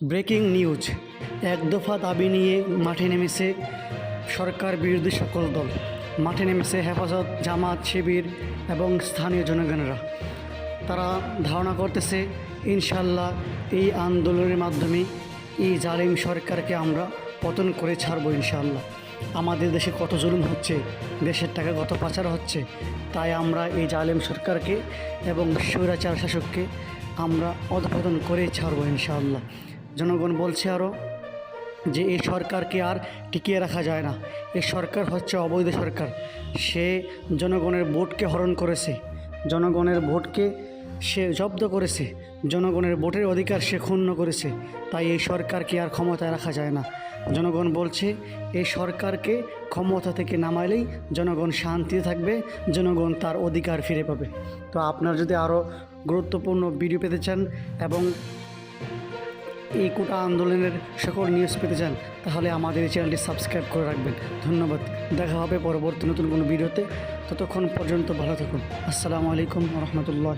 Breaking news. এক দফা দাবি নিয়ে মাঠে নেমেছে সরকার বিরোধী সকল দল। মাঠে নেমেছে হেফাজত, জামাত, শিবির এবং স্থানীয় জনগণেরা। তারা ধারণা করতেছে ইনশাল্লাহ এই আন্দোলনের মাধ্যমে এই জালিম সরকারকে আমরা পতন করে ছাড়বো ইনশাল্লাহ আমাদের দেশে কত জুলুম হচ্ছে, দেশের টাকা কত পাচার হচ্ছে, তাই আমরা এই জালিম সরকারকে এবং স্বৈরাচার শাসককে আমরা অধপতন করে ছাড়বো ইনশাআল্লাহ। জনগণ বলছে আরও যে এই সরকারকে আর টিকিয়ে রাখা যায় না। এই সরকার হচ্ছে অবৈধ সরকার। সে জনগণের ভোটকে হরণ করেছে। জনগণের ভোটকে সে জব্দ করেছে। জনগণের ভোটের অধিকার সে ক্ষুণ্ণ করেছে। তাই এই সরকারকে আর ক্ষমতায় রাখা যায় না। জনগণ বলছে, এই সরকারকে ক্ষমতা থেকে নামাইলেই জনগণ শান্তিতে থাকবে, জনগণ তার অধিকার ফিরে পাবে। তো আপনার যদি আরও গুরুত্বপূর্ণ ভিডিও পেতে চান এবং এই কোটা আন্দোলনের সকল নিউজ পেতে চান, তাহলে আমাদের এই চ্যানেলটি সাবস্ক্রাইব করে রাখবেন। ধন্যবাদ। দেখা হবে পরবর্তী নতুন কোনো ভিডিওতে ততক্ষণ পর্যন্ত ভালো থাকুন। আসসালামু আলাইকুম রহমতুল্লাহ